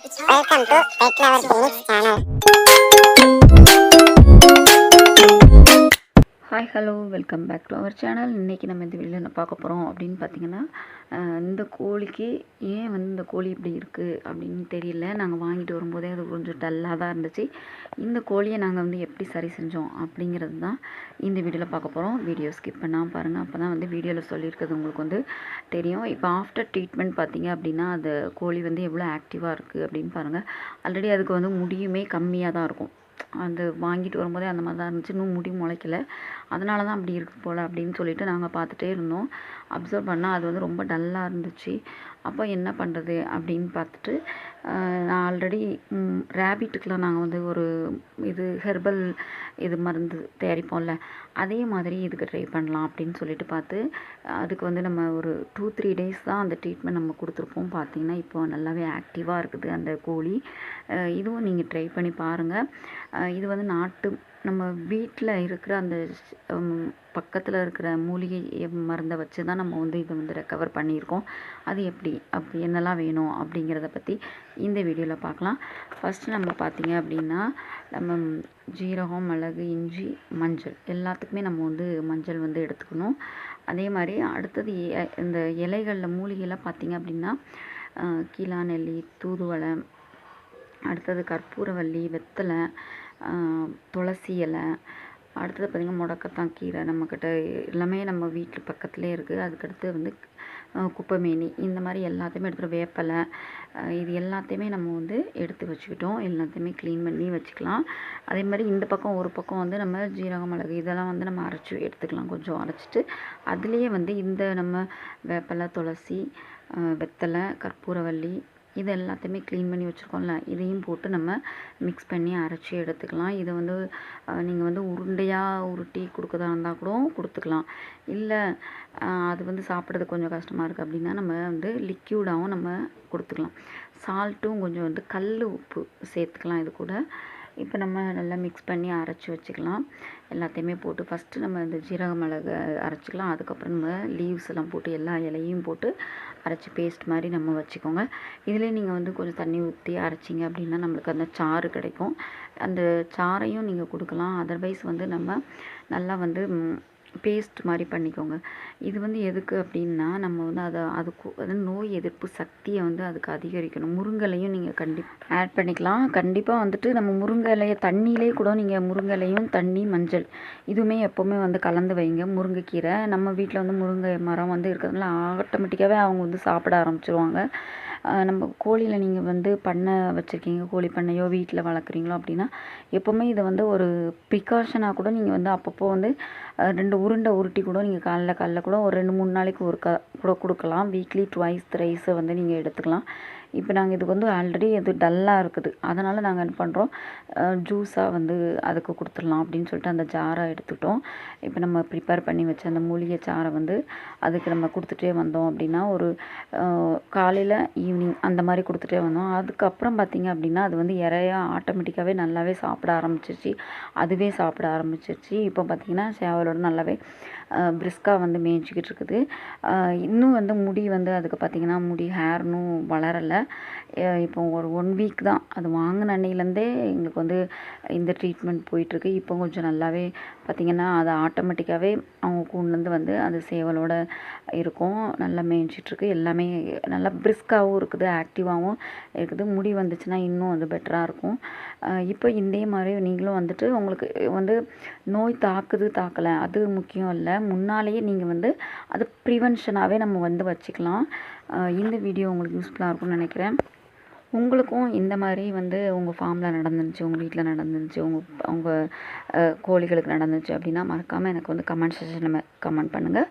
Welcome to Pet Lover Phoenix channel. Hi hello welcome back to our channel இன்றைக்கி நம்ம இந்த வீடியோவில் என்ன பார்க்க போகிறோம் அப்படின்னு பார்த்தீங்கன்னா இந்த கோழிக்கு ஏன் வந்து இந்த கோழி இப்படி இருக்குது அப்படின்னு தெரியல. நாங்கள் வாங்கிட்டு வரும்போதே அது கொஞ்சம் டல்லாக தான் இருந்துச்சு. இந்த கோழியை நாங்கள் வந்து எப்படி சரி செஞ்சோம் அப்படிங்கிறது தான் இந்த வீடியோவில் பார்க்க போகிறோம் வீடியோ ஸ்கிப் பண்ணாமல் பாருங்கள் அப்போ தான் வந்து வீடியோவில் சொல்லியிருக்கிறது உங்களுக்கு வந்து தெரியும். இப்போ ஆஃப்டர் ட்ரீட்மெண்ட் பார்த்தீங்க அப்படின்னா அந்த கோழி வந்து எவ்வளோ ஆக்டிவாக இருக்குது அப்படின்னு பாருங்கள் ஆல்ரெடி அதுக்கு வந்து முடியுமே கம்மியாக தான் இருக்கும். அந்த வாங்கிட்டு வரும்போதே அந்த மாதிரி தான் இருந்துச்சு. இன்னும் முடி முளைக்கல. அதனால தான் அப்படி இருக்கு போல் அப்படின்னு சொல்லிட்டு நாங்கள் பார்த்துட்டே இருந்தோம். அப்சர்வ் பண்ணால் அது வந்து ரொம்ப டல்லாக இருந்துச்சு. அப்போ என்ன பண்ணுறது அப்படின்னு பார்த்துட்டு நான் ஆல்ரெடி ரேபிட்டுக்கெலாம் நாங்கள் வந்து ஒரு இது ஹெர்பல் இது மருந்து தயாரிப்போம்ல அதே மாதிரி இதுக்கு ட்ரை பண்ணலாம் அப்படின்னு சொல்லிட்டு பார்த்து அதுக்கு வந்து நம்ம ஒரு டூ த்ரீ டேஸ் தான் அந்த ட்ரீட்மெண்ட் நம்ம கொடுத்துருப்போம். பார்த்தீங்கன்னா இப்போ நல்லாவே ஆக்டிவாக இருக்குது அந்த கோழி. இதுவும் நீங்கள் ட்ரை பண்ணி பாருங்கள் இது வந்து நாட்டு நம்ம வீட்டில் இருக்கிற அந்த பக்கத்தில் இருக்கிற மூலிகை மருந்தை வச்சு தான் நம்ம வந்து இதை வந்து ரெக்கவர் பண்ணியிருக்கோம். அது எப்படி? அப்படி என்னெல்லாம் வேணும்? அப்படிங்கிறத பற்றி இந்த வீடியோவில் பார்க்கலாம். ஃபஸ்ட்டு நம்ம பார்த்திங்க அப்படின்னா நம்ம ஜீரகம் மிளகு இஞ்சி மஞ்சள் எல்லாத்துக்குமே நம்ம வந்து மஞ்சள் வந்து எடுத்துக்கணும். அதே மாதிரி அடுத்தது எ- இந்த இலைகளில் மூலிகைலாம் பார்த்திங்க அப்படின்னா அஹ், கீழா நெல்லி தூதுவளை அடுத்தது கற்பூரவள்ளி வெத்தலை துளசி இலை அடுத்தது பார்த்திங்கன்னா முடக்கத்தான் கீரை நம்மக்கிட்ட எல்லாமே நம்ம வீட்டு பக்கத்துலேயே இருக்குது அதுக்கடுத்து வந்து குப்பைமேனி இந்த மாதிரி எல்லாத்தையுமே எடுத்துகிட்டு வேப்பலை இது எல்லாத்தையுமே நம்ம வந்து எடுத்து வச்சுக்கிட்டோம். எல்லாத்தையுமே க்ளீன் பண்ணி வச்சுக்கலாம். அதே மாதிரி இந்த பக்கம் ஒரு பக்கம் வந்து நம்ம ஜீரகம் மிளகு இதெல்லாம் வந்து நம்ம அரைச்சி எடுத்துக்கலாம். கொஞ்சம் அரைச்சிட்டு அதுலேயே வந்து இந்த நம்ம வேப்பலை துளசி வெத்தலை கற்பூரவள்ளி இது எல்லாத்தையுமே க்ளீன் பண்ணி வச்சுருக்கோம்ல இதையும் போட்டு நம்ம மிக்ஸ் பண்ணி அரைச்சி எடுத்துக்கலாம். இதை வந்து நீங்கள் வந்து உருண்டையாக உருட்டி கொடுக்குறதா இருந்தால் கூட கொடுத்துக்கலாம். இல்லை அது வந்து சாப்பிட்றது கொஞ்சம் கஷ்டமாக இருக்குது அப்படின்னா நம்ம வந்து லிக்யூடாகவும் நம்ம கொடுத்துக்கலாம். சால்ட்டும் கொஞ்சம் வந்து கல் உப்பு சேர்த்துக்கலாம் இது கூட. இப்போ நம்ம நல்லா மிக்ஸ் பண்ணி அரைச்சி வச்சுக்கலாம். எல்லாத்தையுமே போட்டு ஃபஸ்ட்டு நம்ம இந்த ஜீரக மிளகு அரைச்சிக்கலாம். அதுக்கப்புறம் நம்ம லீவ்ஸ் எல்லாம் போட்டு எல்லா இலையும் போட்டு அரைச்சி பேஸ்ட் மாதிரி நம்ம வச்சுக்கோங்க. இதிலே நீங்கள் வந்து கொஞ்சம் தண்ணி ஊற்றி அரைச்சிங்க அப்படின்னா நம்மளுக்கு அந்த சாறு கிடைக்கும். அந்த சாறையும் நீங்கள் கொடுக்கலாம். அதர்வைஸ் வந்து நம்ம நல்லா வந்து பேஸ்ட் மாதிரி பண்ணிக்கோங்க. இது வந்து எதுக்கு அப்படின்னா நம்ம வந்து அதை அதுக்கு அது நோய் எதிர்ப்பு சக்தியை வந்து அதுக்கு அதிகரிக்கணும். முருங்கலையும் நீங்கள் கண்டிப்பாக ஆட் பண்ணிக்கலாம். கண்டிப்பாக வந்துட்டு நம்ம முருங்கை இலையை தண்ணியிலே கூட நீங்கள் முருங்கை இலையும் தண்ணி மஞ்சள் இதுவுமே எப்போவுமே வந்து கலந்து வைங்க. முருங்கைக்கீரை நம்ம வீட்டில் வந்து முருங்கை மரம் வந்து இருக்கிறதுனால ஆட்டோமேட்டிக்காகவே அவங்க வந்து சாப்பிட ஆரம்பிச்சிருவாங்க. நம்ம கோழியில் நீங்கள் வந்து பண்ணை வச்சுருக்கீங்க கோழி பண்ணையோ வீட்டில் வளர்க்குறீங்களோ அப்படின்னா எப்போவுமே இதை வந்து ஒரு ப்ரிகாஷனாக கூட நீங்கள் வந்து அப்பப்போ வந்து ரெண்டு உருண்டை உருட்டி கூட நீங்கள் காலைல காலைல கூட ஒரு ரெண்டு மூணு நாளைக்கு ஒரு க கூட கொடுக்கலாம். வீக்லி ட்வைஸ் த்ரைஸை வந்து நீங்கள் எடுத்துக்கலாம். இப்போ நாங்கள் இதுக்கு வந்து ஆல்ரெடி இது டல்லாக இருக்குது. அதனால் நாங்கள் என்ன பண்ணுறோம் ஜூஸாக வந்து அதுக்கு கொடுத்துடலாம் அப்படின்னு சொல்லிட்டு அந்த ஜாரை எடுத்துக்கிட்டோம் இப்போ நம்ம ப்ரிப்பேர் பண்ணி வச்ச அந்த மூலிகை சாரை வந்து அதுக்கு நம்ம கொடுத்துட்டே வந்தோம் அப்படின்னா ஒரு காலையில் ஈவினிங் அந்த மாதிரி கொடுத்துட்டே வந்தோம். அதுக்கப்புறம் பார்த்திங்க அப்படின்னா அது வந்து இறையா ஆட்டோமேட்டிக்காகவே நல்லாவே சாப்பிட ஆரம்பிச்சிருச்சு. அதுவே சாப்பிட ஆரம்பிச்சிருச்சு. இப்போ பார்த்திங்கன்னா சேவலோட நல்லாவே பிரிஸ்காக வந்து மேய்ச்சிக்கிட்டு இருக்குது. இன்னும் வந்து முடி வந்து அதுக்கு பார்த்திங்கன்னா முடி ஹேர்னும் வளரலை. இப்போ ஒரு ஒன் வீக் தான். அது வாங்கின அன்னையிலேருந்தே எங்களுக்கு வந்து இந்த ட்ரீட்மெண்ட் போயிட்டுருக்கு. இப்போ கொஞ்சம் நல்லாவே பார்த்திங்கன்னா அது ஆட்டோமேட்டிக்காகவே அவங்க கூண்டுலேருந்து வந்து அது சேவலோட இருக்கும். நல்லா மேய்ஞ்சிட்ருக்கு எல்லாமே நல்லா பிரிஸ்காகவும் இருக்குது ஆக்டிவாகவும் இருக்குது. முடி வந்துச்சுன்னா இன்னும் அது பெட்டராக இருக்கும். இப்போ இதே மாதிரி நீங்களும் வந்துட்டு உங்களுக்கு வந்து நோய் தாக்குது தாக்கலை அது முக்கியம் இல்லை. முன்னாலேயே நீங்கள் வந்து அது ப்ரிவென்ஷனாகவே நம்ம வந்து வச்சுக்கலாம். இந்த வீடியோ உங்களுக்கு யூஸ்ஃபுல்லாக இருக்கும்னு நினைக்கிறேன். உங்களுக்கும் இந்த மாதிரி வந்து உங்கள் ஃபார்மில் நடந்துருந்துச்சு உங்கள் வீட்டில் நடந்துருந்துச்சு உங்கள் உங்கள் கோழிகளுக்கு நடந்துச்சு அப்படின்னா மறக்காமல் எனக்கு வந்து கமெண்ட் செஷனில் கமெண்ட் பண்ணுங்கள்